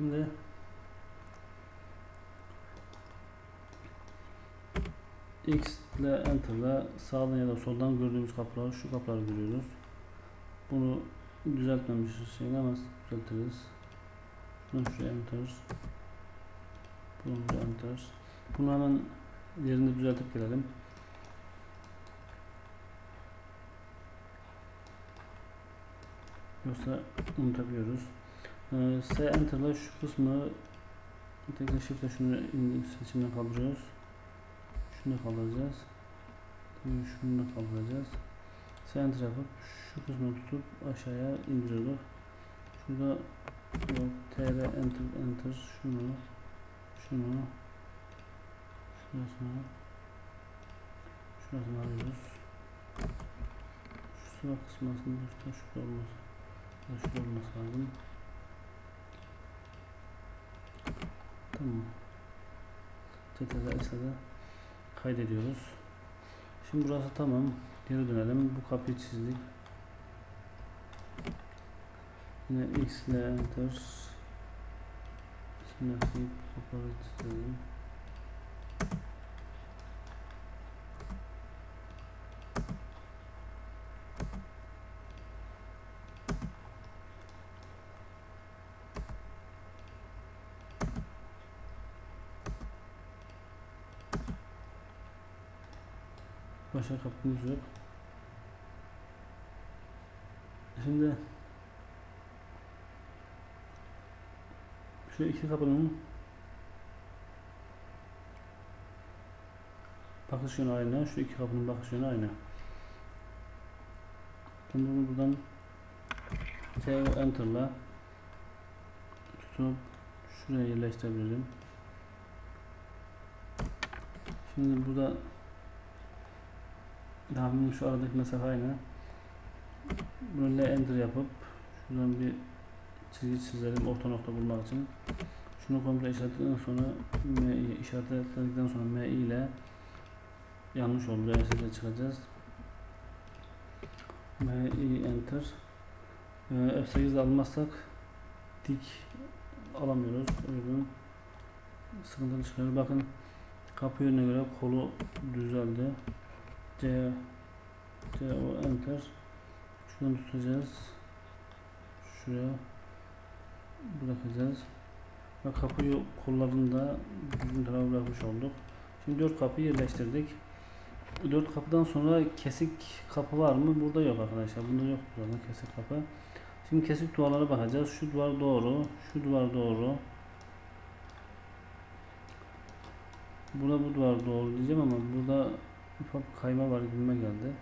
Şimdi X ile Enter ile sağdan ya da soldan gördüğümüz kapılar şu kapıları görüyoruz. Bunu düzeltmemişiz şeyini ama düzeltiriz. Bunu şu Enter. Bunu şu Enter. Bunu hemen yerinde düzeltip gelelim. Yoksa unutabiliyoruz. Ee, S Enter ile şu kısmı tekrar shift ile şunu seçimden kaldırıyoruz. Şunu kaldıracağız. Şunu da kaldıracağız. S Enter yapıp şu kısmı tutup aşağıya indiriyorduk. Şurada yok, TR Enter Enter şunu şunu şurasına şurasına alıyoruz. Şu sıra kısmı aslında işte şurada olması şurada olması lazım. Tamam. CTRL S'de kaydediyoruz. Şimdi burası tamam. Geri dönelim. Bu kapıyı çizdik. Yine X ile Enter. Şimdi kapıları çizelim. Başka kapımız yok. Şimdi şu iki kapının bakış yönü aynı. Şu iki kapının bakış yönü aynı. Şimdi bunu buradan C Enter'la tutup şuraya yerleştirebilirim. Şimdi burada tahminim şu aradaki mesafe aynı. Böyle enter yapıp şuradan bir çizgi çizelim orta nokta bulmak için. Şunu komple işaretledikten sonra işaretledikten sonra M ile yanlış oldu. RS'de çıkacağız. M enter. Ee, F8'de almazsak dik alamıyoruz. O yüzden sıkıntılı çıkıyor. Bakın kapı yönüne göre kolu düzeldi. C C o enter. Şuradan tutacağız. Şuraya bırakacağız. Ve kapıyı kollarında düzgün tarafa bırakmış olduk. Şimdi dört kapıyı yerleştirdik. Dört kapıdan sonra kesik kapı var mı? Burada yok arkadaşlar. Bunda yok burada kesik kapı. Şimdi kesik duvarlara bakacağız. Şu duvar doğru şu duvar doğru. Burada bu duvar doğru diyeceğim ama burada ufak kayma var gibime geldi.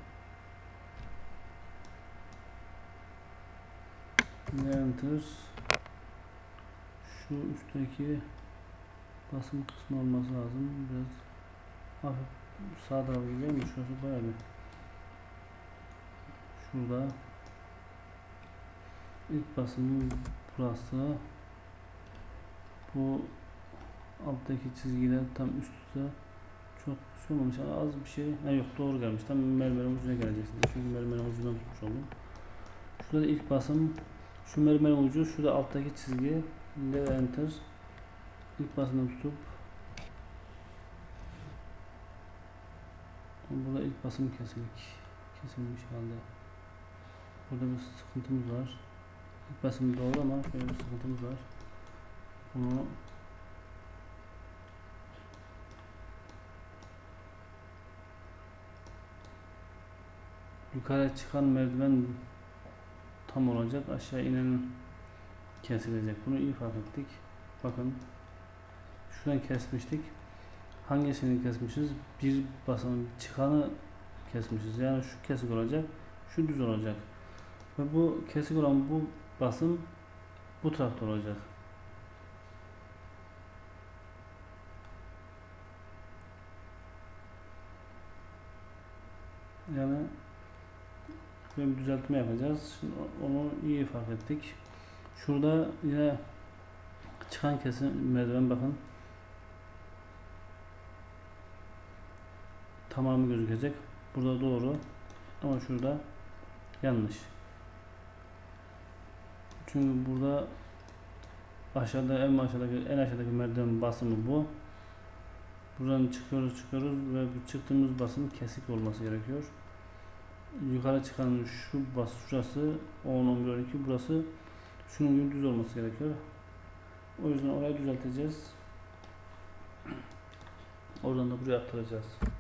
Enter şu üstteki basım kısmı olması lazım. Biraz hafif sağ tarafa gidiyor mu? Şurası bayağı bir şurada ilk basımın burası bu alttaki çizgiler tam üst üste çok olmamış az bir şey. Ha yok doğru gelmiş. Tam mermerin ucuna geleceksiniz çünkü mermerin ucundan tutmuş oldum. Şurada da ilk basım şu mermerin ucu şurada alttaki çizgi. L enter. İlk basımdan tutup. Burada ilk basım kesilmiş. Kesilmiş halde. Burada bir sıkıntımız var. İlk basım doğru ama şöyle bir sıkıntımız var. Bunu yukarı çıkan merdiven tam olacak aşağı inen kesilecek. Bunu iyi fark ettik. Bakın şuradan kesmiştik. Hangisini kesmişiz? Bir basamak çıkanı kesmişiz. Yani şu kesik olacak şu düz olacak. Ve bu kesik olan bu basım bu tarafta olacak. Yani böyle bir düzeltme yapacağız. Şimdi onu iyi fark ettik. Şurada yine çıkan kesim merdiven bakın. Tamamı gözükecek. Burada doğru. Ama şurada yanlış. Çünkü burada aşağıda en aşağıdaki en aşağıdaki merdiven basımı bu. Buradan çıkıyoruz çıkıyoruz ve çıktığımız basım kesik olması gerekiyor. Yukarı çıkan şu bas şurası 10 11 12 burası şunun düz olması gerekiyor. O yüzden orayı düzelteceğiz. Oradan da buraya aktaracağız.